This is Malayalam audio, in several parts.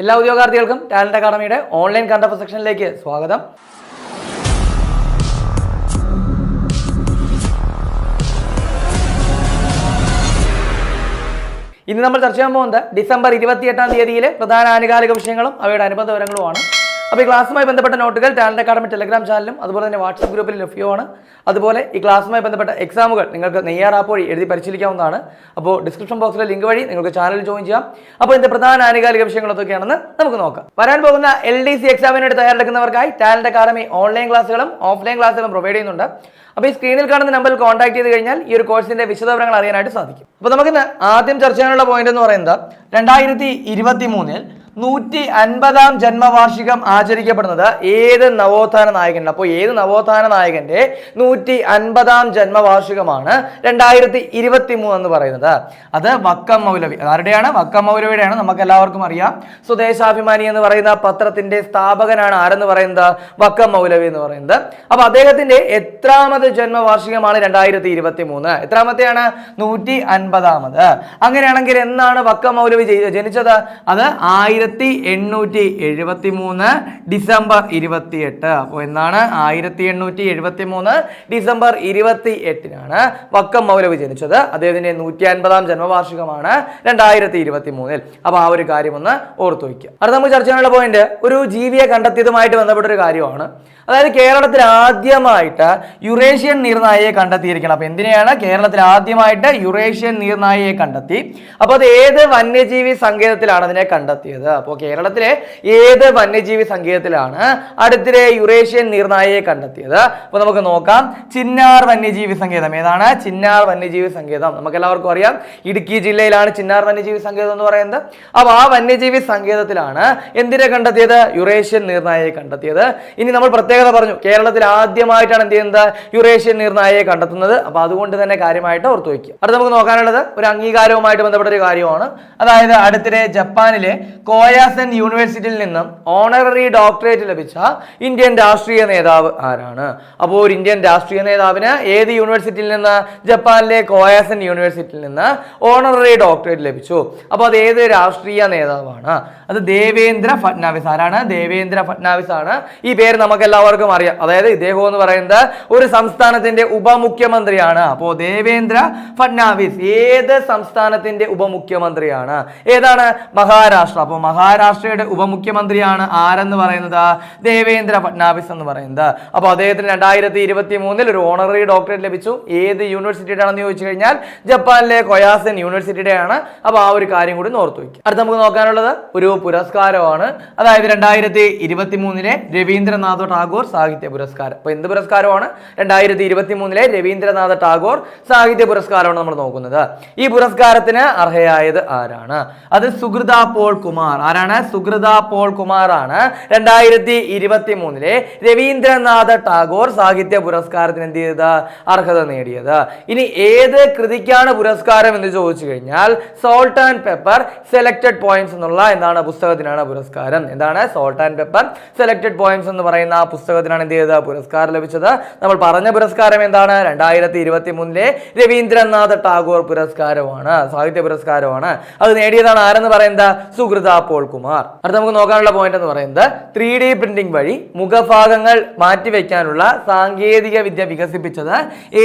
എല്ലാ ഉദ്യോഗാർത്ഥികൾക്കും ടാലന്റ് അക്കാഡമിയുടെ ഓൺലൈൻ കണ്ടപ്പ് സെക്ഷനിലേക്ക് സ്വാഗതം. ഇന്ന് നമ്മൾ ചർച്ച ചെയ്യാൻ പോകുന്നത് ഡിസംബർ ഇരുപത്തിയെട്ടാം തീയതിയിലെ പ്രധാന ആനുകാലിക വിഷയങ്ങളും അവയുടെ അനുബന്ധ വിവരങ്ങളുമാണ്. അപ്പോൾ ഈ ക്ലാസ്സുമായി ബന്ധപ്പെട്ട നോട്ടുകൾ ടാലന്റ് അക്കാഡമി ടെലഗ്രാം ചാനലും അതുപോലെ തന്നെ വാട്സപ്പ് ഗ്രൂപ്പിൽ ലഭ്യമാണ് അതുപോലെ ഈ ക്ലാസ്സുമായി ബന്ധപ്പെട്ട എക്സാമുകൾ നിങ്ങൾക്ക് നെയ്യാർ ആപ്പ് വഴി എഴുതി പരിശീലിക്കാവുന്നതാണ്. അപ്പോൾ ഡിസ്ക്രിപ്ഷൻ ബോക്സിലെ ലിങ്ക് വഴി നിങ്ങൾക്ക് ചാനൽ ജോയിൻ ചെയ്യാം. അപ്പോൾ ഇതിന്റെ പ്രധാന ആനുകാലിക വിഷയങ്ങൾ എന്തൊക്കെയാണെന്ന് നമുക്ക് നോക്കാം. വരാൻ പോകുന്ന എൽ ഡി സി എക്സാമിനായിട്ട് തയ്യാറെടുക്കുന്നവർക്കായി ടാലന്റ് അക്കാഡമി ഓൺലൈൻ ക്ലാസ്സുകളും ഓഫ്ലൈൻ ക്ലാസ്സുകളും പ്രൊവൈഡ് ചെയ്യുന്നുണ്ട്. അപ്പോൾ ഈ സ്ക്രീനിൽ കാണുന്ന നമ്പറിൽ കോൺടാക്ട് ചെയ്ത് കഴിഞ്ഞാൽ ഈ ഒരു കോഴ്സിന്റെ വിശദവിവരങ്ങൾ അറിയാനായിട്ട് സാധിക്കും. അപ്പോൾ നമുക്കിന്ന് ആദ്യം ചർച്ച ചെയ്യാനുള്ള പോയിന്റ് എന്ന് പറയുന്നത് രണ്ടായിരത്തി ഇരുപത്തി മൂന്നിൽ നൂറ്റി അൻപതാം ജന്മവാർഷികം ആചരിക്കപ്പെടുന്നത് ഏത് നവോത്ഥാന നായകന്റെ അപ്പോൾ ഏത് നവോത്ഥാന നായകന്റെ നൂറ്റി അൻപതാം ജന്മവാർഷികമാണ് രണ്ടായിരത്തി ഇരുപത്തി മൂന്ന് എന്ന് പറയുന്നത്. അത് വക്കം മൗലവി. ആരുടെയാണ്? വക്കം മൗലവിയുടെയാണ്. നമുക്ക് എല്ലാവർക്കും അറിയാം. സ്വദേശാഭിമാനി എന്ന് പറയുന്ന പത്രത്തിന്റെ സ്ഥാപകനാണ് ആരെന്ന് പറയുന്നത്? വക്കം മൗലവി എന്ന് പറയുന്നത്. അപ്പോൾ അദ്ദേഹത്തിന്റെ എത്രാമത് ജന്മവാർഷികമാണ് രണ്ടായിരത്തി ഇരുപത്തി മൂന്ന് എത്രാമത്തെയാണ്? നൂറ്റി അൻപതാമത് അങ്ങനെയാണെങ്കിൽ എന്നാണ് വക്കം മൗലവി ജനിച്ചത്? അത് ആയിരത്തി എണ്ണൂറ്റി എഴുപത്തി മൂന്ന് ഡിസംബർ ഇരുപത്തിയെട്ട്. അപ്പോൾ എന്നാണ് ആയിരത്തി എണ്ണൂറ്റി എഴുപത്തി മൂന്ന് ഡിസംബർ ഇരുപത്തി എട്ടിനാണ് വക്കം മൗലവി ജനിച്ചത്. അദ്ദേഹത്തിന്റെ നൂറ്റി അൻപതാം ജന്മവാർഷികമാണ് രണ്ടായിരത്തി ഇരുപത്തി മൂന്നിൽ അപ്പോൾ ആ ഒരു കാര്യം ഒന്ന് ഓർത്തു വയ്ക്കുക. അടുത്ത നമുക്ക് ചർച്ച ചെയ്യാനുള്ള പോയിന്റ് ഒരു ജീവിയെ കണ്ടെത്തിയതുമായിട്ട് ബന്ധപ്പെട്ട ഒരു കാര്യമാണ്. അതായത് കേരളത്തിൽ ആദ്യമായിട്ട് യുറേഷ്യൻ നീർനായയെ കണ്ടെത്തിയിരിക്കണം. അപ്പം എന്തിനെയാണ്? കേരളത്തിൽ ആദ്യമായിട്ട് യുറേഷ്യൻ നീർനായയെ കണ്ടെത്തി. അപ്പോൾ അത് ഏത് വന്യജീവി സങ്കേതത്തിലാണ് അതിനെ കണ്ടെത്തിയത്? അപ്പോൾ കേരളത്തിലെ ഏത് വന്യജീവി സങ്കേതത്തിലാണ് അടുത്തിടെ യുറേഷ്യൻ നീർനായയെ കണ്ടെത്തിയത്? അപ്പോൾ നമുക്ക് നോക്കാം. ചിന്നാർ വന്യജീവി സങ്കേതം. ഏതാണ്? ചിന്നാർ വന്യജീവി സങ്കേതം. നമുക്ക് എല്ലാവർക്കും അറിയാം. ഇടുക്കി ജില്ലയിലാണ് ചിന്നാർ വന്യജീവി സങ്കേതം എന്ന് പറയുന്നത്. അപ്പോൾ ആ വന്യജീവി സങ്കേതത്തിലാണ് എന്തിനെ കണ്ടെത്തിയത്? യുറേഷ്യൻ നീർനായയെ കണ്ടെത്തിയത്. ഇനി നമ്മൾ പ്രത്യേകത പറഞ്ഞു. കേരളത്തിൽ ആദ്യമായിട്ടാണ് എന്ത് ചെയ്യുന്നത്? യുറേഷ്യൻ നീർനായയെ കണ്ടെത്തുന്നത്. അപ്പോൾ അതുകൊണ്ട് തന്നെ കാര്യമായിട്ട് ഓർത്തു വയ്ക്കുക. അടുത്ത് നമുക്ക് നോക്കാനുള്ളത് ഒരു അംഗീകാരവുമായിട്ട് ബന്ധപ്പെട്ട ഒരു കാര്യമാണ്. അതായത് അടുത്തിടെ ജപ്പാനിലെ കോയാസൻ യൂണിവേഴ്സിറ്റിയിൽ നിന്നും ഓണററി ഡോക്ടറേറ്റ് ലഭിച്ച ഇന്ത്യൻ രാഷ്ട്രീയ നേതാവ് ആരാണ്? അപ്പോൾ ഒരു ഇന്ത്യൻ രാഷ്ട്രീയ നേതാവിന് ഏത് യൂണിവേഴ്സിറ്റിയിൽ നിന്ന്? ജപ്പാനിലെ കോയാസൻ യൂണിവേഴ്സിറ്റിയിൽ നിന്ന് ഓണററി ഡോക്ടറേറ്റ് ലഭിച്ചു. അപ്പോൾ അത് ഏത് രാഷ്ട്രീയ നേതാവാണ്? അത് ദേവേന്ദ്ര ഫട്നാവിസ് ആരാണ്? ദേവേന്ദ്ര ഫട്നാവിസ് ആണ്. ഈ പേര് നമുക്ക് എല്ലാവർക്കും അറിയാം. അതായത് ഇദ്ദേഹം എന്ന് പറയുന്നത് ഒരു സംസ്ഥാനത്തിന്റെ ഉപമുഖ്യമന്ത്രിയാണ്. അപ്പോൾ ദേവേന്ദ്ര ഫട്നാവിസ് ഏത് സംസ്ഥാനത്തിന്റെ ഉപമുഖ്യമന്ത്രിയാണ്? ഏതാണ്? മഹാരാഷ്ട്ര. അപ്പോൾ മഹാരാഷ്ട്രയുടെ ഉപമുഖ്യമന്ത്രിയാണ് ആരെന്ന് പറയുന്നത്? ദേവേന്ദ്ര ഫട്നാവിസ് എന്ന് പറയുന്നത്. അപ്പോൾ അദ്ദേഹത്തിന് രണ്ടായിരത്തി ഇരുപത്തി മൂന്നിൽ ഒരു ഓണററി ഡോക്ടറേറ്റ് ലഭിച്ചു. ഏത് യൂണിവേഴ്സിറ്റിയുടെ ആണെന്ന് ചോദിച്ചു കഴിഞ്ഞാൽ ജപ്പാനിലെ കൊയാസൻ യൂണിവേഴ്സിറ്റിയുടെ ആണ് അപ്പോൾ ആ ഒരു കാര്യം കൂടി ഓർത്തു വയ്ക്കും അടുത്ത നമുക്ക് നോക്കാനുള്ളത് ഒരു പുരസ്കാരമാണ്. അതായത് രണ്ടായിരത്തി ഇരുപത്തി മൂന്നിലെ രവീന്ദ്രനാഥ് ടാഗോർ സാഹിത്യ പുരസ്കാരം. അപ്പോൾ എന്ത് പുരസ്കാരമാണ്? രണ്ടായിരത്തി ഇരുപത്തി മൂന്നിലെ രവീന്ദ്രനാഥ് ടാഗോർ സാഹിത്യ പുരസ്കാരമാണ് നമ്മൾ നോക്കുന്നത്. ഈ പുരസ്കാരത്തിന് അർഹയായത് ആരാണ്? അത് സുഹൃത പോൾ കുമാർ ആരാണ്? സുഹൃത പോൾ കുമാർ ആണ് രണ്ടായിരത്തി ഇരുപത്തി മൂന്നിലെ രവീന്ദ്രനാഥ ടാഗോർ സാഹിത്യ പുരസ്കാരത്തിന് എന്ത് ചെയ്തത്? അർഹത നേടിയത്. ഇനി ഏത് കൃതിക്കാണ് പുരസ്കാരം എന്ന് ചോദിച്ചു കഴിഞ്ഞാൽ salt and pepper selected points എന്നുള്ള എന്താണ് പുസ്തകത്തിനാണ് പുരസ്കാരം. എന്താണ്? Salt and pepper selected points എന്ന് പറയുന്ന ആ പുസ്തകത്തിനാണ് എന്ത് ചെയ്തത്? പുരസ്കാരം ലഭിച്ചത്. നമ്മൾ പറഞ്ഞ പുരസ്കാരം എന്താണ്? രണ്ടായിരത്തി ഇരുപത്തി മൂന്നിലെ രവീന്ദ്രനാഥ ടാഗോർ പുരസ്കാരമാണ് സാഹിത്യ പുരസ്കാരമാണ്. അത് നേടിയതാണ് ആരെന്ന് പറയുന്നത്? സുഹൃത പോൾ കുമാർ. അടുത്ത നമുക്ക് നോക്കാനുള്ള പോയിന്റ് എന്ന് പറയുന്നത് ത്രീ ഡി പ്രിന്റിംഗ് വഴി മുഖഭാഗങ്ങൾ മാറ്റിവെക്കാനുള്ള സാങ്കേതിക വിദ്യ വികസിപ്പിച്ചത്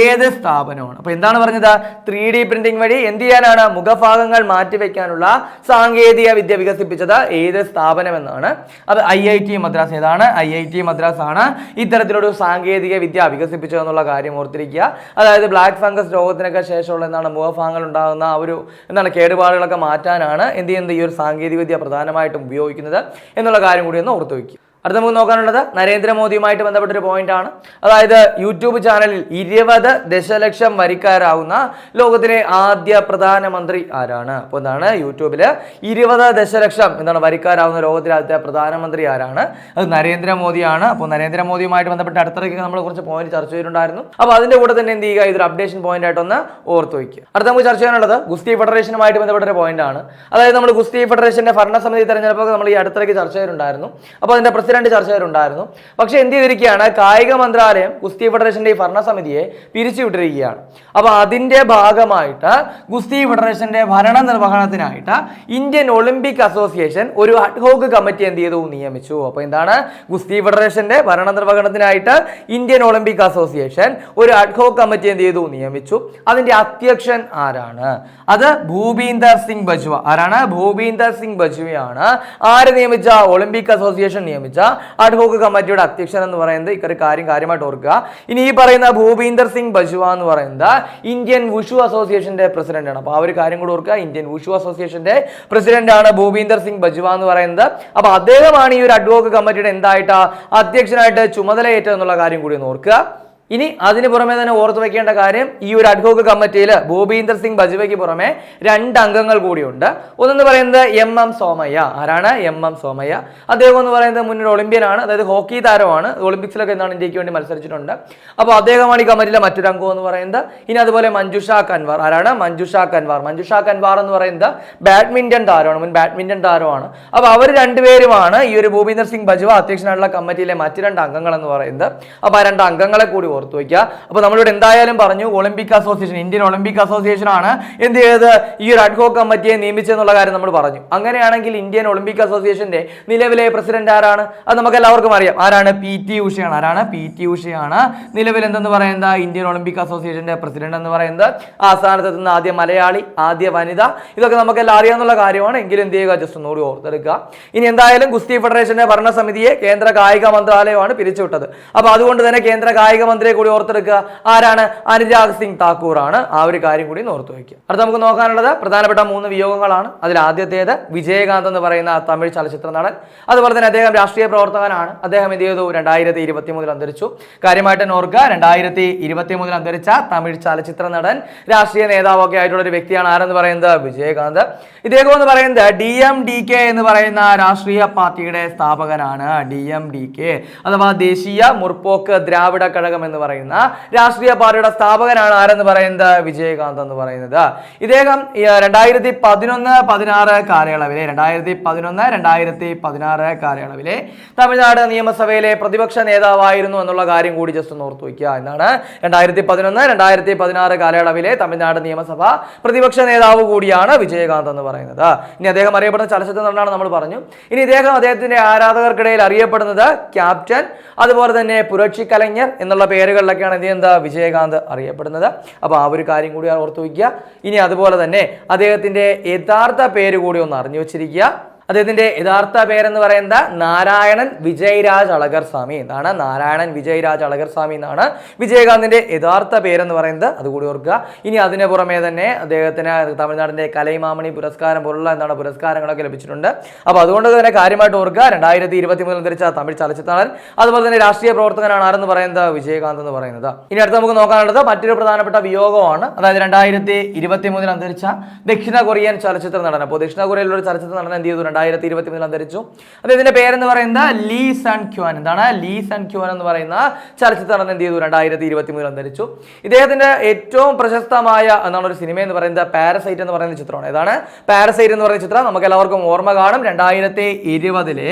ഏത് സ്ഥാപനമാണ്? അപ്പൊ എന്താണ് പറഞ്ഞത്? ത്രീ ഡി പ്രിന്റിംഗ് വഴി എന്ത് ചെയ്യാനാണ്? മുഖഭാഗങ്ങൾ മാറ്റിവെക്കാനുള്ള സാങ്കേതിക വിദ്യ വികസിപ്പിച്ചത് ഏത് സ്ഥാപനം എന്നാണ് അത് ഐ ഐ ടി മദ്രാസ് ഏതാണ്? ഐ ഐ ടി മദ്രാസ് ആണ് ഇത്തരത്തിലൊരു സാങ്കേതിക വിദ്യ വികസിപ്പിച്ചതെന്നുള്ള കാര്യം ഓർത്തിരിക്കുക. അതായത് ബ്ലാക്ക് ഫംഗസ് രോഗത്തിനൊക്കെ ശേഷമുള്ള എന്താണ് മുഖഭാഗങ്ങൾ ഉണ്ടാകുന്ന ആ ഒരു എന്താണ് കേടുപാടുകളൊക്കെ മാറ്റാനാണ് എന്ത് ചെയ്യുന്നത് ഈ ഒരു സാങ്കേതിക വിദ്യ പ്രധാനമായിട്ടും ഉപയോഗിക്കുന്നത് എന്നുള്ള കാര്യം കൂടി ഒന്ന് ഓർത്തു വയ്ക്കുക അടുത്ത നമുക്ക് നോക്കാനുള്ളത് നരേന്ദ്രമോദിയുമായിട്ട് ബന്ധപ്പെട്ട ഒരു പോയിന്റ് ആണ് അതായത് യൂട്യൂബ് ചാനലിൽ ഇരുപത് ദശലക്ഷം വരിക്കാരാവുന്ന ലോകത്തിലെ ആദ്യ പ്രധാനമന്ത്രി ആരാണ്? അപ്പോൾ എന്താണ് യൂട്യൂബിൽ ഇരുപത് ദശലക്ഷം എന്താണ് വരിക്കാരാവുന്ന ലോകത്തിലെ ആദ്യ പ്രധാനമന്ത്രി ആരാണ്? അത് നരേന്ദ്രമോദിയാണ്. അപ്പോൾ നരേന്ദ്രമോദിയുമായിട്ട് ബന്ധപ്പെട്ട് അടുത്തിടയ്ക്ക് നമ്മൾ കുറച്ച് പോയിന്റ് ചർച്ച ചെയ്തിട്ടുണ്ടായിരുന്നു. അപ്പോൾ അതിന്റെ കൂടെ തന്നെ എന്ത് ചെയ്യുക? ഇതൊരു അപ്ഡേഷൻ പോയിന്റ് ആയിട്ടൊന്ന് ഓർത്ത് വയ്ക്കുക. അടുത്ത നമുക്ക് ചർച്ച ചെയ്യാനുള്ളത് ഗുസ്തി ഫെഡറേഷനുമായിട്ട് ബന്ധപ്പെട്ട ഒരു പോയിന്റ് ആണ്. അതായത് നമ്മൾ ഗുസ്തി ഫെഡറേഷന്റെ ഭരണസമിതി തെരഞ്ഞെടുപ്പൊക്കെ നമ്മൾ ഈ അടുത്തിടയ്ക്ക് ചർച്ച ചെയ്തിട്ടുണ്ടായിരുന്നു. അപ്പോൾ അതിന്റെ പ്രസിഡന്റ് ഇരുപത്തിരണ്ട് ചർച്ചകരുണ്ടായിരുന്നു. പക്ഷേ എന്ത് ചെയ്തിരിക്കുകയാണ്? കായിക മന്ത്രാലയം ഗുസ്തി ഫെഡറേഷന്റെ ഈ ഭരണസമിതിയെ പിരിച്ചുവിട്ടിരിക്കുകയാണ്. അപ്പോൾ അതിന്റെ ഭാഗമായിട്ട് ഗുസ്തി ഫെഡറേഷന്റെ ഭരണ നിർവഹണത്തിനായിട്ട് ഇന്ത്യൻ ഒളിമ്പിക് അസോസിയേഷൻ ഒരു അഡ്ഹോക്ക് കമ്മിറ്റി എന്ത് ചെയ്തു? നിയമിച്ചു. അപ്പോൾ എന്താണ്? ഗുസ്തി ഫെഡറേഷന്റെ ഭരണ നിർവഹണത്തിനായിട്ട് ഇന്ത്യൻ ഒളിമ്പിക് അസോസിയേഷൻ ഒരു അഡ്ഹോക്ക് കമ്മിറ്റി എന്ത് ചെയ്തു? നിയമിച്ചു. അതിന്റെ അധ്യക്ഷൻ ആരാണ്? അത് ഭൂപീന്ദർ സിംഗ് ബജ്വ. ആരാണ്? ഭൂപീന്ദർ സിംഗ് ബജ്വയാണ്. ആര് നിയമിച്ച? ഒളിമ്പിക് അസോസിയേഷൻ നിയമിച്ച. അഡ്ഹോക്ക് കമ്മിറ്റിയുടെ അധ്യക്ഷൻ എന്ന് പറയുന്നത് ഇക്കൊരു കാര്യം കാര്യമായിട്ട് ഓർക്കുക. ഇനി ഈ പറയുന്ന ഭൂപീന്ദർ സിംഗ് ബജുവ എന്ന് പറയുന്നത് ഇന്ത്യൻ വുഷു അസോസിയേഷന്റെ പ്രസിഡന്റ് ആണ്. അപ്പൊ ആ ഒരു കാര്യം കൂടി ഓർക്കുക. ഇന്ത്യൻ വുഷു അസോസിയേഷന്റെ പ്രസിഡന്റ് ആണ് ഭൂപീന്ദർ സിംഗ് ബജുവ എന്ന് പറയുന്നത്. അപ്പൊ അദ്ദേഹമാണ് ഈ ഒരു അഡ്വോക്ക് കമ്മിറ്റിയുടെ എന്തായിട്ടാ അധ്യക്ഷനായിട്ട് ചുമതലയേറ്റെന്നുള്ള കാര്യം കൂടി ഓർക്കുക. ഇനി അതിന് പുറമെ തന്നെ ഓർത്തു വെക്കേണ്ട കാര്യം ഈ ഒരു അഡ്ഹോക്ക് കമ്മിറ്റിയിൽ ഭൂപീന്ദർ സിംഗ് ബജ്വയ്ക്ക് പുറമെ രണ്ട് അംഗങ്ങൾ കൂടിയുണ്ട്. ഒന്നെന്ന് പറയുന്നത് എം എം സോമയ്യ. ആരാണ്? M M Somaiah. അദ്ദേഹം എന്ന് പറയുന്നത് മുന്നൊരു ഒളിമ്പ്യനാണ് അതായത് ഹോക്കി താരമാണ്. ഒളിമ്പിക്സിലൊക്കെ എന്താണ് ഇന്ത്യയ്ക്ക് വേണ്ടി മത്സരിച്ചിട്ടുണ്ട്. അപ്പോൾ അദ്ദേഹമാണ് ഈ കമ്മിറ്റിയിലെ മറ്റൊരു അംഗം എന്ന് പറയുന്നത്. ഇനി അതുപോലെ മഞ്ജുഷ കൻവാർ. ആരാണ്? മഞ്ജുഷ കൻവാർ. മഞ്ജുഷ കൻവാർ എന്ന് പറയുന്നത് ബാഡ്മിന്റൺ താരമാണ്. മുൻ ബാഡ്മിന്റൺ താരമാണ്. അപ്പോൾ അവർ രണ്ടുപേരുമാണ് ഈ ഒരു ഭൂപീന്ദർ സിംഗ് ബജ്വ അധ്യക്ഷനായിട്ടുള്ള കമ്മിറ്റിയിലെ മറ്റു രണ്ട് അംഗങ്ങൾ എന്ന് പറയുന്നത്. അപ്പോൾ ആ രണ്ട് അംഗങ്ങളെ കൂടി ഓർത്തു വയ്ക്കുക. അപ്പോൾ നമ്മളിവിടെ എന്തായാലും പറഞ്ഞു Olympic Association Indian Olympic Association ആണ്. എന്ത് ചെയ്തത്? ഈ ഒരു അഡ്ഹോക്ക് കമ്മിറ്റിയെ നിയമിച്ചെന്നുള്ള കാര്യം നമ്മൾ പറഞ്ഞു. അങ്ങനെയാണെങ്കിൽ ഇന്ത്യൻ ഒളിമ്പിക് അസോസിയേഷന്റെ നിലവിലെ പ്രസിഡന്റ് ആരാണ്? അത് നമുക്ക് എല്ലാവർക്കും അറിയാം. ആരാണ്? പി ടി ഉഷയാണ് ആരാണ്? പി ടി ഉഷയാണ് നിലവിൽ എന്തെന്ന് പറയുന്നത്? ഇന്ത്യൻ ഒളിമ്പിക് അസോസിയേഷന്റെ പ്രസിഡന്റ് എന്ന് പറയുന്നത് ആ സ്ഥാനത്ത് എത്തുന്ന ആദ്യ മലയാളി ആദ്യ വനിത. ഇതൊക്കെ നമുക്ക് എല്ലാം അറിയാവുന്ന കാര്യമാണ്. എങ്കിലും എന്ത് ചെയ്യുക? ജസ്റ്റ് ഒന്നുകൂടി ഓർത്തെടുക്കുക. ഇനി എന്തായാലും ഗുസ്തി ഫെഡറേഷന്റെ ഭരണസമിതിയെ കേന്ദ്ര കായിക മന്ത്രാലയമാണ് പിരിച്ചുവിട്ടത്. അപ്പൊ അതുകൊണ്ട് തന്നെ കേന്ദ്ര കായിക മന്ത്രിയെ കൂടി ഓർത്തെടുക്കുക. ആരാണ്? അനുരാഗ് സിംഗ് താക്കൂർ ആണ് ആ ഒരു കാര്യം കൂടി ഓർത്തു വയ്ക്കുക. അടുത്ത നമുക്ക് നോക്കാനുള്ളത് പ്രധാനപ്പെട്ട മൂന്ന് വിയോഗങ്ങളാണ്. അതിൽ ആദ്യത്തേത് വിജയകാന്ത് എന്ന് പറയുന്ന തമിഴ് ചലച്ചിത്ര നടൻ. അതുപോലെ തന്നെ അദ്ദേഹം രാഷ്ട്രീയ പ്രവർത്തകനാണ്. അദ്ദേഹം എന്ത് ചെയ്തു? രണ്ടായിരത്തി ഇരുപത്തി മൂന്നിൽ അന്തരിച്ചു. കാര്യമായിട്ട് ഓർക്കുക രണ്ടായിരത്തി ഇരുപത്തി മൂന്നിൽ അന്തരിച്ച തമിഴ് ചലച്ചിത്ര നടൻ രാഷ്ട്രീയ നേതാവൊക്കെ ആയിട്ടുള്ള ഒരു വ്യക്തിയാണ് ആരെന്ന് പറയുന്നത്? വിജയകാന്ത്. ഇദ്ദേഹം എന്ന് പറയുന്നത് ഡി എം ഡി കെ എന്ന് പറയുന്ന രാഷ്ട്രീയ പാർട്ടിയുടെ സ്ഥാപകനാണ്. D M D K. അഥവാ ദേശീയ മുർപോക്ക് ദ്രാവിഡ കഴകം എന്ന് പറയുന്ന രാഷ്ട്രീയ പാർട്ടിയുടെ സ്ഥാപകനാണ് ആരെന്ന് പറയുന്നത്? വിജയകാന്ത് എന്ന് പറയുന്നത്. ഇദ്ദേഹം രണ്ടായിരത്തി പതിനൊന്ന് പതിനാറ് കാലയളവിലെ രണ്ടായിരത്തി പതിനൊന്ന് രണ്ടായിരത്തി പതിനാറ് കാലയളവിലെ തമിഴ്നാട് നിയമസഭയിലെ പ്രതിപക്ഷ നേതാവായിരുന്നു എന്നുള്ള കാര്യം കൂടി ജസ്റ്റ് ഒന്ന് ഓർത്തു വയ്ക്കുക. എന്നാണ് രണ്ടായിരത്തി പതിനൊന്ന് രണ്ടായിരത്തി പതിനാറ് കാലയളവിലെ തമിഴ്നാട് നിയമസഭ പ്രതിപക്ഷ നേതാവ് കൂടിയാണ് വിജയകാന്ത് എന്ന് പറയുന്നത്. ഇനി അദ്ദേഹം അറിയപ്പെടുന്ന ചലച്ചിത്ര നടനാണ് നമ്മൾ പറഞ്ഞു. ഇനി ഇദ്ദേഹം അദ്ദേഹത്തിന്റെ ആരാധകർക്കിടയിൽ അറിയപ്പെടുന്നത് ക്യാപ്റ്റൻ അതുപോലെ തന്നെ പുരക്ഷി കലഞ്ഞർ എന്നുള്ള പേരുകളിലൊക്കെയാണ് എന്ത് ചെയ്യുന്നത് വിജയകാന്ത് അറിയപ്പെടുന്നത്. അപ്പോൾ ആ ഒരു കാര്യം കൂടി ഓർത്തു വയ്ക്കുക. ഇനി അതുപോലെ തന്നെ അദ്ദേഹത്തിന്റെ യഥാർത്ഥ പേര് കൂടി ഒന്ന് അറിഞ്ഞു വെച്ചിരിക്കുക. അദ്ദേഹത്തിന്റെ യഥാർത്ഥ പേരെന്ന് പറയുന്നത് നാരായണൻ വിജയരാജ് അളകർ സ്വാമി എന്നാണ്. നാരായണൻ വിജയരാജ് അളകർ സ്വാമി എന്നാണ്. വിജയകാന്തിന്റെ യഥാർത്ഥ പേരെന്ന് പറയുന്നത് അതുകൂടി ഓർക്കുക. ഇനി അതിന് പുറമെ തന്നെ അദ്ദേഹത്തിന് തമിഴ്നാടിന്റെ കലൈമാമണി പുരസ്കാരം പോലുള്ള എന്താണ് പുരസ്കാരങ്ങളൊക്കെ ലഭിച്ചിട്ടുണ്ട്. അപ്പോൾ അതുകൊണ്ട് തന്നെ കാര്യമായിട്ട് ഓർക്കുക രണ്ടായിരത്തി ഇരുപത്തി മൂന്നിൽ ധരിച്ച തമിഴ് ചലച്ചിത്ര നടൻ അതുപോലെ തന്നെ രാഷ്ട്രീയ പ്രവർത്തകനാണ് ആരെന്ന് പറയുന്നത്? വിജയകാന്ത് എന്ന് പറയുന്നത്. ഇനി അടുത്ത് നമുക്ക് നോക്കാനുള്ളത് മറ്റൊരു പ്രധാനപ്പെട്ട വിയോഗമാണ്. അതായത് രണ്ടായിരത്തി ഇരുപത്തി മൂന്നിൽ അന്തരിച്ച ദക്ഷിണ കൊറിയൻ ചലച്ചിത്ര നടൻ. അപ്പോൾ ദക്ഷിണ കൊറിയയിലുള്ള ചലച്ചിത്ര നടൻ എന്ത് ചെയ്തു? രണ്ടായിരത്തി ഇരുപത്തി മൂന്നിൽ അന്തരിച്ചു അദ്ദേഹത്തിന്റെ പേരെന്ന് പറയുന്നത് ലീ സൺ ക്യുവാൻ. എന്താണ്? ലീ സൺ ക്യുവാൻ എന്ന് പറയുന്ന ചലച്ചിത്രം എന്ത് ചെയ്തു? രണ്ടായിരത്തി ഇരുപത്തി മൂന്നിൽ അന്തരിച്ചു. ഇദ്ദേഹത്തിന്റെ ഏറ്റവും പ്രശസ്തമായ എന്നാണ് ഒരു സിനിമ എന്ന് പറയുന്നത് പാരസൈറ്റ് എന്ന് പറയുന്ന ചിത്രമാണ്. ഏതാണ്? പാരസൈറ്റ് എന്ന് പറയുന്ന ചിത്രം നമുക്ക് എല്ലാവർക്കും ഓർമ്മ കാണും. രണ്ടായിരത്തി ഇരുപതിലെ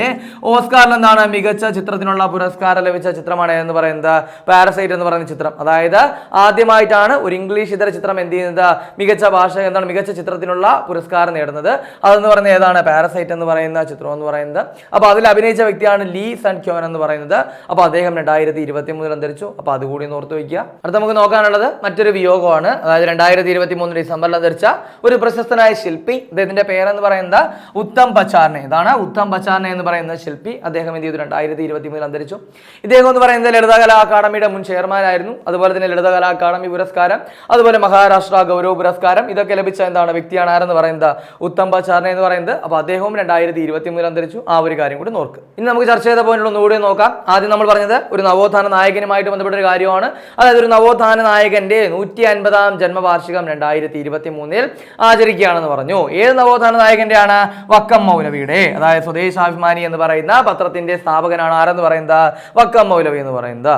ഓസ്കാറിൽ എന്താണ് മികച്ച ചിത്രത്തിനുള്ള പുരസ്കാരം ലഭിച്ച ചിത്രമാണ് എന്ന് പറയുന്നത് പാരസൈറ്റ് എന്ന് പറയുന്ന ചിത്രം. അതായത് ആദ്യമായിട്ടാണ് ഒരു ഇംഗ്ലീഷ് ഇതര ചിത്രം എന്ത് ചെയ്യുന്നത്? മികച്ച ഭാഷ എന്താണ്? മികച്ച ചിത്രത്തിനുള്ള പുരസ്കാരം നേടുന്നത്. അതെന്ന് പറയുന്നത് ഏതാണ്? പാരസൈറ്റ് എന്ന് പറയുന്ന ചിത്രം എന്ന് പറയുന്നത്. അപ്പോൾ അതിൽ അഭിനയിച്ച വ്യക്തിയാണ് ലീ സൺ ക്യോൻ എന്ന് പറയുന്നത്. അപ്പോൾ അദ്ദേഹം രണ്ടായിരത്തി ഇരുപത്തി മൂന്നിൽ അന്തരിച്ചു. അപ്പോൾ അതുകൂടി ഒന്ന് ഓർത്ത് വയ്ക്കുക. അടുത്ത നമുക്ക് നോക്കാനുള്ളത് മറ്റൊരു വിയോഗമാണ്. അതായത് രണ്ടായിരത്തി ഇരുപത്തി മൂന്ന് ഡിസംബറിൽ അന്തരിച്ച ഒരു പ്രശസ്തനായ ശില്പി. അദ്ദേഹത്തിന്റെ പേരെന്ന് പറയുന്നത് ഉത്തം പച്ചാർനെ. ഇതാണ് ഉത്തം പച്ചാർനെ എന്ന് പറയുന്ന ശില്പി. അദ്ദേഹം എന്ത് ചെയ്തു? രണ്ടായിരത്തി ഇരുപത്തി മൂന്നിൽ അന്തരിച്ചു. ഇദ്ദേഹം എന്ന് പറയുന്നത് ലളിതകലാ അക്കാദമിയുടെ മുൻ ചെയർമാൻ ആയിരുന്നു അതുപോലെ തന്നെ ലളിതകലാ അക്കാദമി പുരസ്കാരം അതുപോലെ മഹാരാഷ്ട്ര ഗൗരവ പുരസ്കാരം. ഇതൊക്കെ ലഭിച്ച എന്താണ്? വ്യക്തിയാണ് ആരെന്ന് പറയുന്നത്? ഉത്തം പച്ചാർനെ എന്ന് പറയുന്നത്. അപ്പോൾ അദ്ദേഹവും രണ്ടായിരത്തി ഇരുപത്തി മൂന്നിൽ അന്തരിച്ചു. ആ ഒരു കാര്യം കൂടി നോർക്ക് ഇനി നമുക്ക് ചർച്ച ചെയ്ത പോയിന്റുകൾ ഒന്നുകൂടി നോക്കാം. ആദ്യം നമ്മൾ പറഞ്ഞത് ഒരു നവോത്ഥാന നായകനുമായിട്ട് ബന്ധപ്പെട്ട ഒരു കാര്യമാണ്. അതായത് ഒരു നവോത്ഥാന നായകന്റെ നൂറ്റി അൻപതാം ജന്മവാർഷികം രണ്ടായിരത്തി ഇരുപത്തി മൂന്നിൽ ആചരിക്കുകയാണെന്ന് പറഞ്ഞു. ഏത് നവോത്ഥാന നായകന്റെ ആണ് വക്കം മൗലവിയുടെ. അതായത് സ്വദേശാഭിമാനി എന്ന് പറയുന്ന പത്രത്തിന്റെ സ്ഥാപകനാണ് ആരെന്ന് പറയുന്നത്? വക്കം മൗലവി എന്ന് പറയുന്നത്.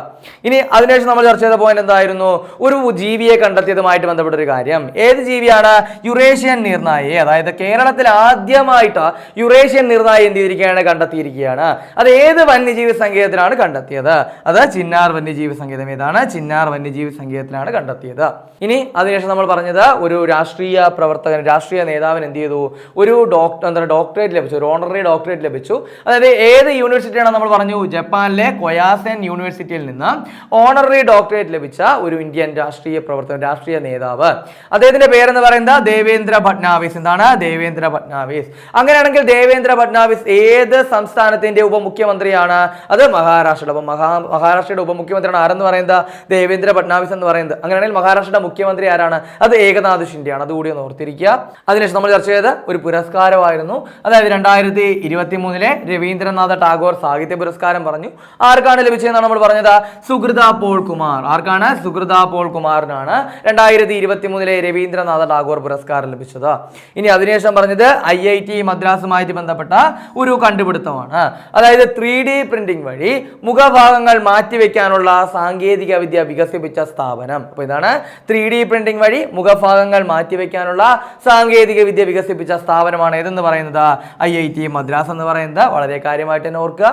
ഇനി അതിനുശേഷം നമ്മൾ ചർച്ച ചെയ്ത പോയിന്റ് എന്തായിരുന്നു? ഒരു ജീവിയെ കണ്ടെത്തിയതുമായിട്ട് ബന്ധപ്പെട്ട ഒരു കാര്യം. ഏത് ജീവിയാണ്? യുറേഷ്യൻ നീർനായി അതായത് കേരളത്തിൽ ആദ്യമായിട്ട് യുറേഷ്യൻ നിർണായി എന്ത് ചെയ്തിരിക്കുകയാണ്? കണ്ടെത്തിയിരിക്കുകയാണ്. അത് ഏത് വന്യജീവി സങ്കേതത്തിലാണ് കണ്ടെത്തിയത്? അത് ചിന്നാർ വന്യജീവി സങ്കേതം ഏതാണ്? ചിന്നാർ വന്യജീവി സങ്കേതത്തിലാണ് കണ്ടെത്തിയത്. ഇനി അതിനുശേഷം നമ്മൾ പറഞ്ഞത് ഒരു രാഷ്ട്രീയ പ്രവർത്തകൻ രാഷ്ട്രീയ നേതാവിന് എന്ത് ചെയ്തു? ഒരു ഡോക്ടർ എന്താ ഡോക്ടറേറ്റ് ലഭിച്ചു ഒരു ഓണററി ഡോക്ടറേറ്റ് ലഭിച്ചു. അതായത് ഏത് യൂണിവേഴ്സിറ്റിയാണ് നമ്മൾ പറഞ്ഞു? ജപ്പാനിലെ കൊയാസൻ യൂണിവേഴ്സിറ്റിയിൽ നിന്ന് ഓണററി ഡോക്ടറേറ്റ് ലഭിച്ച ഒരു ഇന്ത്യൻ രാഷ്ട്രീയ പ്രവർത്തകൻ രാഷ്ട്രീയ നേതാവ്. അദ്ദേഹത്തിന്റെ പേരെന്ന് പറയുന്നത്? ദേവേന്ദ്ര ഭട്നാവിസ്. എന്താണ്? ദേവേന്ദ്ര ഭട്നാവിസ്. അങ്ങനെയാണെങ്കിൽ ദേവേന്ദ്ര ഫഡ്നാവിസ് ഏത് സംസ്ഥാനത്തിന്റെ ഉപമുഖ്യമന്ത്രിയാണ്? അത് മഹാരാഷ്ട്രയുടെ അപ്പൊ മഹാ മഹാരാഷ്ട്രയുടെ ഉപമുഖ്യമന്ത്രിയാണ്. ആരെന്ന് പറയുന്നത്? ദേവേന്ദ്ര ഫഡ്നാവിസ് എന്ന് പറയുന്നത്. അങ്ങനെയാണെങ്കിൽ മഹാരാഷ്ട്രയുടെ മുഖ്യമന്ത്രി ആരാണ്? അത് ഏകനാഥ് ഷിൻഡെയാണ്. അതുകൂടി ഒന്ന് ഓർത്തിരിക്കുക. അതിനുശേഷം നമ്മൾ ചർച്ച ചെയ്ത ഒരു പുരസ്കാരമായിരുന്നു. അതായത് രണ്ടായിരത്തി ഇരുപത്തി മൂന്നിലെ രവീന്ദ്രനാഥ ടാഗോർ സാഹിത്യ പുരസ്കാരം പറഞ്ഞു. ആർക്കാണ് ലഭിച്ചതെന്നാണ് നമ്മൾ പറഞ്ഞത്? സുഹൃത പോൾ കുമാർ. ആർക്കാണ്? സുഹൃത പോൾ കുമാറിനാണ് രണ്ടായിരത്തി ഇരുപത്തി മൂന്നിലെ രവീന്ദ്രനാഥ ടാഗോർ പുരസ്കാരം ലഭിച്ചത്. ഇനി അതിനുശേഷം പറഞ്ഞത് ഐ ഐ ടി മദ്രാസുമായിട്ട് ബന്ധപ്പെട്ട ഒരു കണ്ടുപിടുത്തമാണ്. അതായത് ത്രീ ഡി പ്രിന്റിംഗ് വഴി മുഖഭാഗങ്ങൾ മാറ്റിവെക്കാനുള്ള സാങ്കേതിക വിദ്യ വികസിപ്പിച്ച സ്ഥാപനം. അപ്പോൾ ഇതാണ് ത്രീ ഡി പ്രിന്റിംഗ് വഴി മുഖഭാഗങ്ങൾ മാറ്റിവെക്കാനുള്ള സാങ്കേതിക വിദ്യ വികസിപ്പിച്ച സ്ഥാപനമാണ് ഏതെന്ന് പറയുന്നത്? ഐ ഐ ടി മദ്രാസ് എന്ന് പറയുന്നത്. വളരെ കാര്യമായിട്ട് തന്നെ ഓർക്കുക.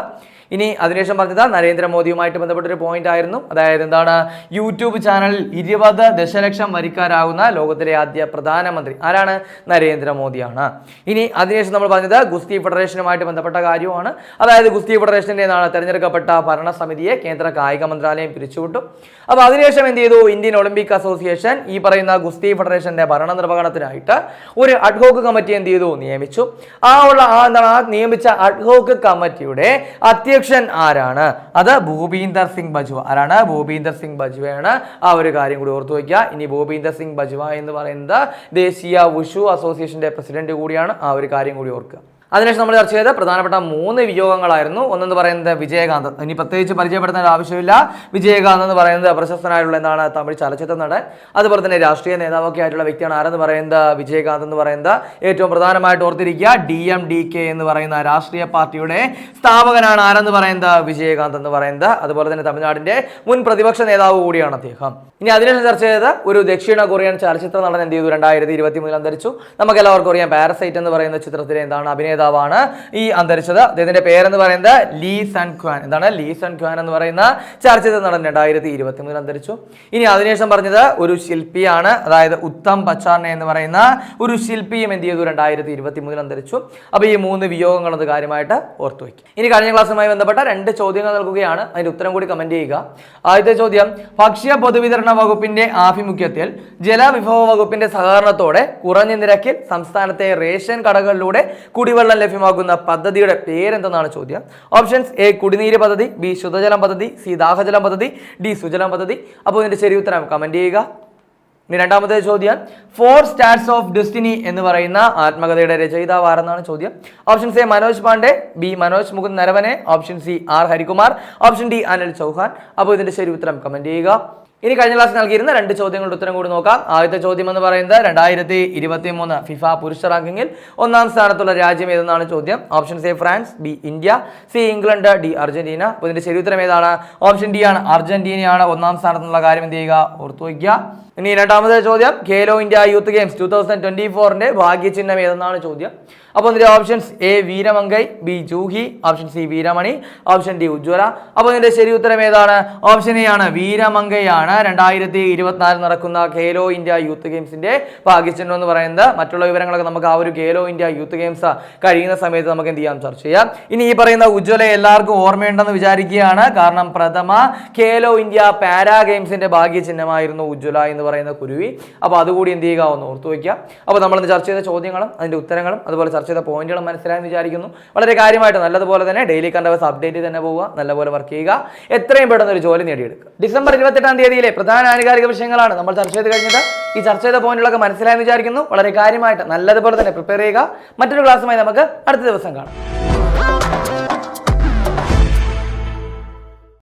ഇനി അതിനുശേഷം പറഞ്ഞത് നരേന്ദ്രമോദിയുമായിട്ട് ബന്ധപ്പെട്ടൊരു പോയിന്റ് ആയിരുന്നു. അതായത് എന്താണ് യൂട്യൂബ് ചാനലിൽ ഇരുപത് ദശലക്ഷം വരിക്കാരാകുന്ന ലോകത്തിലെ ആദ്യ പ്രധാനമന്ത്രി ആരാണ്? നരേന്ദ്രമോദിയാണ്. ഇനി അതിനുശേഷം നമ്മൾ പറഞ്ഞത് ഗുസ്തി ഫെഡറേഷനുമായിട്ട് ബന്ധപ്പെട്ട കാര്യമാണ് അതായത് ഗുസ്തി ഫെഡറേഷന്റെ നാളെ തെരഞ്ഞെടുക്കപ്പെട്ട ഭരണസമിതിയെ കേന്ദ്ര കായിക മന്ത്രാലയം പിരിച്ചുവിട്ടു. അപ്പോൾ അതിനുശേഷം എന്ത് ചെയ്തു? ഇന്ത്യൻ ഒളിമ്പിക് അസോസിയേഷൻ ഈ പറയുന്ന ഗുസ്തി ഫെഡറേഷന്റെ ഭരണ നിർവഹണത്തിനായിട്ട് ഒരു അഡ്ഹോക്ക് കമ്മിറ്റി എന്ത് ചെയ്തു? നിയമിച്ചു. ആ ഉള്ള ആ എന്താണ് ആ നിയമിച്ച അഡ്ഹോക്ക് കമ്മിറ്റിയുടെ അധ്യക്ഷൻ ആരാണ്? അത് ഭൂപീന്ദർ സിംഗ് ബജ്വ. ആരാണ്? ഭൂപീന്ദർ സിംഗ് ബജ്വയാണ് ആ ഒരു കാര്യം കൂടി ഓർത്തു വയ്ക്കുക. ഇനി ഭൂപീന്ദർ സിംഗ് ബജ്വ എന്ന് പറയുന്നത് ദേശീയ വുഷു അസോസിയേഷന്റെ പ്രസിഡന്റ് കൂടിയാണ് ആ ഒരു കാര്യം കൂടി ഓർക്കുക. അതിനുശേഷം നമ്മൾ ചർച്ച ചെയ്ത പ്രധാനപ്പെട്ട മൂന്ന് വിയോഗങ്ങളായിരുന്നു. ഒന്നെന്ന് പറയുന്നത് വിജയകാന്ത്. ഇനി പ്രത്യേകിച്ച് പരിചയപ്പെടുത്തേണ്ട ആവശ്യമില്ല. വിജയകാന്ത് എന്ന് പറയുന്നത് പ്രശസ്തനായിട്ടുള്ള എന്താണ് തമിഴ് ചലച്ചിത്ര നടൻ. അതുപോലെ തന്നെ രാഷ്ട്രീയ നേതാവൊക്കെ ആയിട്ടുള്ള വ്യക്തിയാണ്. ആരെന്ന് പറയുന്നത്? വിജയകാന്ത് എന്ന് പറയുന്നത് ഏറ്റവും പ്രധാനമായിട്ട് ഓർത്തിരിക്കുക. ഡി എം ഡി കെ എന്ന് പറയുന്ന രാഷ്ട്രീയ പാർട്ടിയുടെ സ്ഥാപകനാണ് ആരെന്ന് പറയുന്നത്? വിജയകാന്ത് എന്ന് പറയുന്നത്. അതുപോലെ തന്നെ തമിഴ്നാടിന്റെ മുൻ പ്രതിപക്ഷ നേതാവ് കൂടിയാണ് അദ്ദേഹം. ഇനി അതിനുശേഷം ചർച്ച ചെയ്ത ഒരു ദക്ഷിണ കൊറിയൻ ചലച്ചിത്ര നടൻ എന്ത് ചെയ്തു? രണ്ടായിരത്തി ഇരുപത്തി മൂന്നിൽ അന്തരിച്ചു. നമുക്ക് എല്ലാവർക്കും അറിയാം. പാരസൈറ്റ് എന്ന് പറയുന്ന ചിത്രത്തിലെ എന്താണ് അഭിനേതാവാണ് ഈ അന്തരിച്ചത്. അദ്ദേഹത്തിന്റെ പേരെന്ന് പറയുന്നത് ലീ സൺ ഖ്വാൻ. എന്താണ്? ലീ സൺ ഖ്വാൻ എന്ന് പറയുന്ന ചലച്ചിത്ര നടൻ രണ്ടായിരത്തി ഇരുപത്തി മൂന്നിൽ അന്തരിച്ചു. ഇനി അതിനുശേഷം പറഞ്ഞത് ഒരു ശില്പിയാണ്. അതായത് ഉത്തം പച്ചാർണ എന്ന് പറയുന്ന ഒരു ശില്പിയും എന്ത് ചെയ്തു? രണ്ടായിരത്തി ഇരുപത്തി മൂന്നിൽ അന്തരിച്ചു. അപ്പോൾ ഈ മൂന്ന് വിയോഗങ്ങളത് കാര്യമായിട്ട് ഓർത്തു വയ്ക്കും ഇനി കഴിഞ്ഞ ക്ലാസ്സുമായി ബന്ധപ്പെട്ട രണ്ട് ചോദ്യങ്ങൾ നൽകുകയാണ്. അതിന്റെ ഉത്തരം കൂടി കമന്റ് ചെയ്യുക. ആദ്യത്തെ ചോദ്യം ഭക്ഷ്യ പൊതുവിതരണ വകുപ്പിന്റെ ആഭിമുഖ്യത്തിൽ ജലവിഭവ വകുപ്പിന്റെ സഹകരണത്തോടെ കുറഞ്ഞ നിരക്കിൽ സംസ്ഥാനത്തെ റേഷൻ കടകളിലൂടെ കുടിവെള്ളം ലഭ്യമാക്കുന്ന പദ്ധതിയുടെ പേരെന്തെന്നാണ് ചോദ്യം? ഓപ്ഷൻസ് എ കുടിനീര് പദ്ധതി ബി ശുദ്ധജലം പദ്ധതി സി ദാഹജലം പദ്ധതി ഡി സുജലം പദ്ധതി. അപ്പോൾ ഇതിന്റെ ശരി ഉത്തരം കമന്റ് ചെയ്യുക. ഇനി രണ്ടാമത്തെ ചോദ്യം. ഫോർ സ്റ്റാർസ് ഓഫ് ഡെസ്റ്റിനി എന്ന് പറയുന്ന ആത്മകഥയുടെ രചയിതാവ് ആരെന്നാണ് ചോദ്യം. Option A Manoj Pande. B Manoj Mukund Naravane. Option C R Harikumar. Option D Anil Chauhan. അപ്പോൾ ഇതിന്റെ ശരി ഉത്തരം കമന്റ് ചെയ്യുക. ഇനി കഴിഞ്ഞ ക്ലാസ് നൽകിയിരുന്ന രണ്ട് ചോദ്യങ്ങളുടെ ഉത്തരം കൂടി നോക്കാം. ആദ്യത്തെ ചോദ്യം എന്ന് പറയുന്നത് രണ്ടായിരത്തി ഇരുപത്തി മൂന്ന് ഫിഫ പുരുഷ റാങ്കിങ്ങിൽ ഒന്നാം സ്ഥാനത്തുള്ള രാജ്യം ഏതെന്നാണ് ചോദ്യം? Option A France B India C England D Argentina. അപ്പോൾ ഇതിന്റെ ശരി ഉത്തരം ഏതാണ്? ഓപ്ഷൻ ഡി ആണ് അർജന്റീനയാണ്. ഒന്നാം സ്ഥാനത്തുള്ള കാര്യം എന്ത് ചെയ്യുക? ഓർത്തു വയ്ക്കുക. ഇനി രണ്ടാമത്തെ ചോദ്യം Khelo India youth games two thousand twenty ഫോറിന്റെ ഭാഗ്യചിഹ്നം ഏതെന്നാണ് ചോദ്യം. അപ്പോൾ ഇതിന്റെ options A Veeramangai B Juhi option C Veeramani option D Ujwala അപ്പോൾ ഇതിന്റെ ശരി ഉത്തരം ഏതാണ്? ഓപ്ഷൻ എ ആണ് വീരമങ്കയാണ് രണ്ടായിരത്തി ഇരുപത്തിനാലിൽ നടക്കുന്ന ഖേലോ ഇന്ത്യ യൂത്ത് ഗെയിംസിന്റെ ഭാഗ്യചിഹ്നം എന്ന് പറയുന്നത് മറ്റുള്ള വിവരങ്ങളൊക്കെ നമുക്ക് ആ ഒരു ഖേലോ ഇന്ത്യ യൂത്ത് ഗെയിംസ് കഴിയുന്ന സമയത്ത് നമുക്ക് എന്ത് ചെയ്യാം? ചർച്ച ചെയ്യാം. ഇനി ഈ പറയുന്ന ഉജ്വല എല്ലാവർക്കും ഓർമ്മയുണ്ടെന്ന് വിചാരിക്കുകയാണ്. കാരണം പ്രഥമ ഖേലോ ഇന്ത്യ പാരാ ഗെയിംസിന്റെ ഭാഗ്യചിഹ്നമായിരുന്നു ഉജ്വല എന്ന് പറയുന്ന കുരുവി. അപ്പോൾ അതുകൂടി എന്ത് ചെയ്യുക? ഒന്ന് ഓർത്തു വയ്ക്കുക. അപ്പോൾ നമ്മൾ ചർച്ച ചെയ്ത ചോദ്യങ്ങളും അതിന്റെ ഉത്തരങ്ങളും അതുപോലെ ചർച്ച ചെയ്ത പോയിന്റുകളും മനസ്സിലായെന്ന് വിചാരിക്കുന്നു. വളരെ കാര്യമായിട്ട് നല്ലതുപോലെ തന്നെ ഡെയിലി കണ്ടവേഴ്സ് അപ്ഡേറ്റ് തന്നെ പോവുക. നല്ലപോലെ വർക്ക് ചെയ്യുക. എത്രയും പെട്ടെന്ന് ഒരു ജോലി നേടിയെടുക്കുക. ഡിസംബർ ഇരുപത്തെട്ടാം തീയതിയിലെ പ്രധാന ആനുകാലിക വിഷയങ്ങളാണ് നമ്മൾ ചർച്ച ചെയ്ത് കഴിഞ്ഞത്. ഈ ചർച്ച ചെയ്ത പോയിന്റുകളൊക്കെ മനസ്സിലായെന്ന് വിചാരിക്കുന്നു. വളരെ കാര്യമായിട്ട് നല്ലതുപോലെ തന്നെ പ്രിപ്പയർ ചെയ്യുക. മറ്റൊരു ക്ലാസ്സുമായി നമുക്ക് അടുത്ത ദിവസം കാണാം.